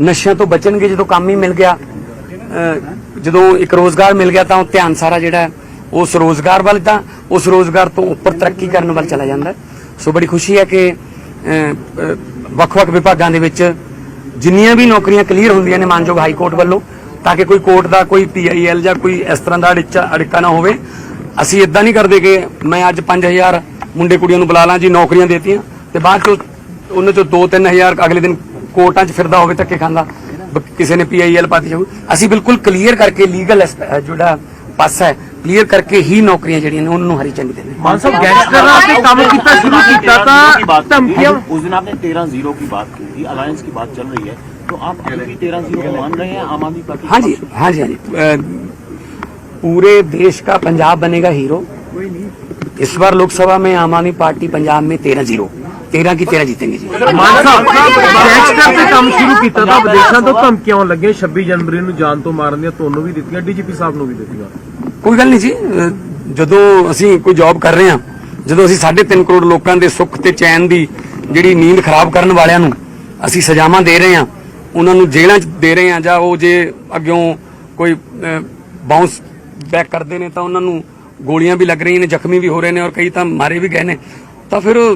ਨਸ਼ਿਆਂ ਤੋਂ ਬਚਣਗੇ ਜਦੋਂ ਕੰਮ ਹੀ ਮਿਲ ਗਿਆ। ਜਦੋਂ ਇੱਕ ਰੋਜ਼ਗਾਰ ਮਿਲ ਗਿਆ ਤਾਂ ਉਹ ਧਿਆਨ ਸਾਰਾ ਜਿਹੜਾ ਉਸ ਰੋਜ਼ਗਾਰ ਵੱਲ ਤਾਂ, ਉਸ ਰੋਜ਼ਗਾਰ ਤੋਂ ਉੱਪਰ ਤਰੱਕੀ ਕਰਨ ਵੱਲ ਚਲਾ ਜਾਂਦਾ ਸੋ ਬੜੀ ਖੁਸ਼ੀ ਹੈ ਕਿ ਵੱਖ-ਵੱਖ ਵਿਭਾਗਾਂ ਦੇ ਵਿੱਚ ਜਿੰਨੀਆਂ ਵੀ ਨੌਕਰੀਆਂ ਕਲੀਅਰ ਹੁੰਦੀਆਂ ਨੇ ਮਾਨਯੋਗ ਹਾਈ ਕੋਰਟ ਵੱਲੋਂ, ਤਾਂ ਕਿ ਕੋਈ ਕੋਰਟ ਦਾ, ਕੋਈ ਪੀਆਈਐਲ ਜਾਂ ਕੋਈ ਇਸ ਤਰ੍ਹਾਂ ਦਾ ਅੜਿੱਚਾ, ਅੜਿੱਕਾ ਨਾ ਹੋਵੇ। ਅਸੀਂ ਇਦਾਂ ਨਹੀਂ ਕਰਦੇ ਕਿ ਮੈਂ ਅੱਜ 5000 ਮੁੰਡੇ ਕੁੜੀਆਂ ਨੂੰ ਬੁਲਾ ਲਾਂ ਜੀ, ਨੌਕਰੀਆਂ ਦੇਤੀਆਂ, ਤੇ ਬਾਅਦ ਚੋਂ ਉਹਨਾਂ ਚੋਂ 2-3000 ਅਗਲੇ ਦਿਨ ਕੋਰਟਾਂ 'ਚ ਫਿਰਦਾ ਹੋਵੇ ਧੱਕੇ ਖਾਂਦਾ ਬ- ਕਿਸੇ ਨੇ ਪੀਆਈਐਲ ਪਾਤੀ ਜਾਊ ਅਸੀਂ ਬਿਲਕੁਲ ਕਲੀਅਰ ਕਰਕੇ ਲੀਗਲ ਜਿਹੜਾ ਪਾਸਾ ਹੈ ਕਲੀਅਰ ਕਰਕੇ ਹੀ ਨੌਕਰੀਆਂ ਜਿਹੜੀਆਂ ਨੇ ਉਹਨਾਂ ਨੂੰ ਹਰੀ ਝੰਡੀ ਦੇਣੀ ਮਾਨ ਸਾਹਿਬ ਗੈਂਗਸਟਰਾਂ ਤੇ ਕੰਮ ਕੀਤਾ ਸ਼ੁਰੂ ਕੀਤਾ की ਤਾਂ बात ਧਮਕੀਆਂ उस दिन आपने तेरह जीरो की बात की थी अलायंस की बात चल रही है तो आप अभी भी तेरह जीरो को मान रहे हैं आम आदमी पार्टी हाँ जी हाँ जी हाँ जी अ, पूरे देश का पंजाब बनेगा हीरो इस बार लोकसभा में आम आदमी पार्टी पंजाब में तेरह जीरो तेरह की तेरह जीतेंगे जी ਮਾਨ ਸਾਹਿਬ ਗੈਂਗਸਟਰ ਤੇ ਕੰਮ ਸ਼ੁਰੂ ਕੀਤਾ ਤਾਂ ਵਿਦੇਸ਼ਾਂ ਤੋਂ ਧਮਕੀਆਂ ਆਉਣ ਲੱਗੀਆਂ 26 ਜਨਵਰੀ ਨੂੰ ਜਾਨ ਤੋਂ ਮਾਰਨ ਦੀਆਂ ਤੁਹਾਨੂੰ ਵੀ ਦਿੱਤੀਆਂ ਡੀਜੀਪੀ ਸਾਹਿਬ ਨੂੰ ਵੀ ਦਿੱਤੀਆਂ ਕੋਈ ਗੱਲ ਨਹੀਂ ਜੀ ਅ, ਜਦੋਂ ਅਸੀਂ ਕੋਈ ਜੌਬ ਕਰ ਰਹੇ ਹਾਂ ਜਦੋਂ ਅਸੀਂ 3.5 ਕਰੋੜ ਲੋਕਾਂ ਦੇ ਸੁੱਖ ਤੇ ਚੈਨ ਦੀ ਜਿਹੜੀ ਨੀਂਦ ਖਰਾਬ ਕਰਨ ਵਾਲਿਆਂ ਨੂੰ ਅਸੀਂ ਸਜ਼ਾਵਾਂ ਦੇ ਰਹੇ ਹਾਂ ਉਹਨਾਂ ਨੂੰ ਜੇਲ੍ਹਾਂ 'ਚ ਦੇ ਰਹੇ ਹਾਂ ਜਾਂ ਉਹ ਜੇ ਅੱਗਿਓਂ ਕੋਈ ਬਾਉਂਸ ਬੈਕ ਕਰਦੇ ਨੇ ਤਾਂ ਉਹਨਾਂ ਨੂੰ ਗੋਲੀਆਂ ਵੀ ਲੱਗ ਰਹੀਆਂ ਨੇ ਜ਼ਖਮੀ ਵੀ ਹੋ ਰਹੇ ਨੇ ਔਰ ਕਈ ਤਾਂ ਮਾਰੇ ਵੀ ਗਏ ਨੇ ਤਾਂ ਫਿਰ ਅ,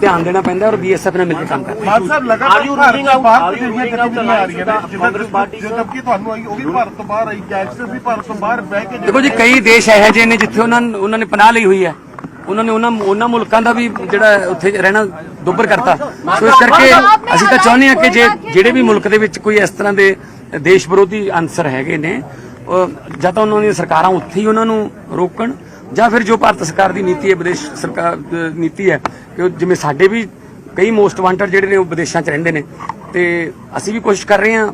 ਧਿਆਨ ਦੇਣਾ ਪੈਂਦਾ ਹੈ ਔਰ ਬੀਐਸਐਫ ਨਾਲ ਮਿਲ ਕੇ ਕੰਮ ਕਰਨਾ। ਮਾਨ ਸਾਹਿਬ ਲਗਾਤਾਰ ਬਾਹਰ are you ਜਿਹੜੀਆਂ ruling out ਗਤੀਵਿਧੀਆਂ ਆ ਰਹੀਆਂ ਨੇ alliance ਜਿੱਦਾਂ ਕਾਂਗਰਸ ਪਾਰਟੀ ਜੋ ਜਦਕਿ ਤੁਹਾਨੂੰ ਆਈ ਉਹ ਵੀ ਭਾਰਤ ਤੋਂ ਬਾਹਰ ਆਈ ਗੈਂਗਸਟਰ ਵੀ ਭਾਰਤ ਤੋਂ ਬਾਹਰ ਬਹਿ ਕੇ ਦੇਖੋ ਜੀ ਕਈ ਦੇਸ਼ ਇਹੋ ਜਿਹੇ ਨੇ ਜਿੱਥੇ ਉਹਨਾਂ ਨੇ- ਉਹਨਾਂ ਨੇ ਪਨਾਹ ਲਈ ਹੋਈ ਹੈ। ਉਹਨਾਂ ਨੇ ਉਹਨਾਂ ਉਹਨਾਂ ਮੁਲਕਾਂ ਦਾ ਵੀ ਜਿਹੜਾ ਉੱਥੇ ਰਹਿਣਾ ਦੁੱਬਰ ਕਰਤਾ। ਸੋ ਇਸ ਕਰਕੇ ਅਸੀਂ ਤਾਂ ਚਾਹੁੰਦੇ ਹਾਂ ਕਿ ਜੇ ਜਿਹੜੇ ਵੀ ਮੁਲਕ ਦੇ ਵਿੱਚ ਕੋਈ ਇਸ ਤਰ੍ਹਾਂ ਦੇ ਦੇਸ਼ ਵਿਰੋਧੀ ਅੰਸਰ ਹੈਗੇ ਨੇ ਜਾਂ ਤਾਂ ਉਹਨਾਂ ਦੀਆਂ ਸਰਕਾਰਾਂ ਉੱਥੇ ਹੀ ਉਹਨਾਂ ਨੂੰ ਰੋਕਣ ਜਾਂ ਫਿਰ ਜੋ ਭਾਰਤ ਸਰਕਾਰ ਦੀ ਨੀਤੀ ਹੈ ਵਿਦੇਸ਼ ਸਰਕਾਰ ਨੀਤੀ ਹੈ ਕਿ ਜਿਵੇਂ ਸਾਡੇ ਵੀ ਕਈ ਮੋਸਟ ਵਾਂਟਡ ਜਿਹੜੇ ਨੇ ਉਹ ਵਿਦੇਸ਼ਾਂ 'ਚ ਰਹਿੰਦੇ ਨੇ। ਤੇ ਅਸੀਂ ਵੀ ਕੋਸ਼ਿਸ਼ ਕਰ ਰਹੇ ਹਾਂ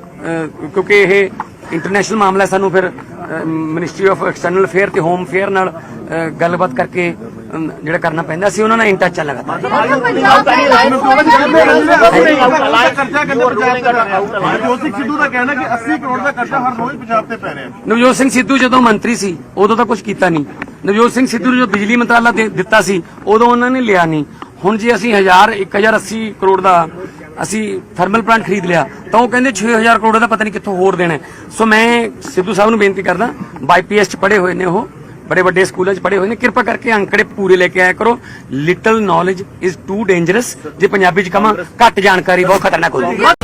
ਕਿਉਂਕਿ ਇਹ ਇੰਟਰਨੈਸ਼ਨਲ ਮਾਮਲਾ ਹੈ, ਸਾਨੂੰ ਫਿਰ ਮਿਨਿਸਟਰੀ ਆਫ ਐਕਸਟਰਨਲ ਅਫੇਅਰ ਤੇ ਹੋਮ ਅਫੇਅਰ ਨਾਲ ਗੱਲਬਾਤ ਕਰਕੇ ਜਿਹੜਾ ਕਰਨਾ ਪੈਂਦਾ ਸੀ ਉਹਨਾਂ ਨਾਲ ਇਨ ਟੱਚ ਲਗਾਤਾਰ। ਕਰਜ਼ਾ ਕਹਿੰਦੇ ਪੰਜਾਬ ਤੇ ਪੈ ਰਿਹਾ ਜੋਤ ਸਿੰਘ ਸਿੱਧੂ ਦਾ ਕਹਿਣਾ ਕਿ 80 ਕਰੋੜ ਦਾ ਕਰਜ਼ਾ ਹਰ ਰੋਜ਼ ਪੰਜਾਬ ਤੇ ਪੈ ਰਿਹਾ ਨਵਜੋਤ ਸਿੰਘ ਸਿੱਧੂ ਜਦੋਂ ਮੰਤਰੀ ਸੀ ਉਦੋਂ ਤਾਂ ਕੁਝ ਕੀਤਾ ਨਹੀਂ। ਨਵਜੋਤ ਸਿੰਘ ਸਿੱਧੂ ਨੂੰ ਜੋ ਬਿਜਲੀ ਮੰਤਰਾਲਾ ਦਿੱਤਾ ਸੀ, ਉਦੋਂ ਉਹਨਾਂ ਨੇ ਲਿਆ ਨਹੀਂ। ਹੁਣ ਜੇ ਅਸੀਂ 1000 1080 ਕਰੋੜ ਦਾ ਅਸੀਂ ਥਰਮਲ ਪਲਾਂਟ ਖਰੀਦ ਲਿਆ, ਤਾਂ ਉਹ ਕਹਿੰਦੇ 6000 ਕਰੋੜ ਦਾ ਪਤਾ ਨਹੀਂ ਕਿੱਥੋਂ ਹੋਰ ਦੇਣਾ ਸੋ ਮੈਂ ਸਿੱਧੂ ਸਾਹਿਬ ਨੂੰ ਬੇਨਤੀ ਕਰਦਾ ਬਾਈਪੀਐਸ ਚ ਪੜੇ ਹੋਏ ਨੇ ਉਹ, ਬੜੇ ਵੱਡੇ ਸਕੂਲਾਂ 'ਚ ਪੜ੍ਹੇ ਹੋਏ ਨੇ, ਕਿਰਪਾ ਕਰਕੇ ਅੰਕੜੇ ਪੂਰੇ ਲੈ ਕੇ ਆਇਆ ਕਰੋ। Little knowledge is too dangerous ਜੇ ਪੰਜਾਬੀ 'ਚ ਕਹਾਂ ਘੱਟ ਜਾਣਕਾਰੀ ਬਹੁਤ ਖਤਰਨਾਕ ਹੁੰਦੀ ਹੈ।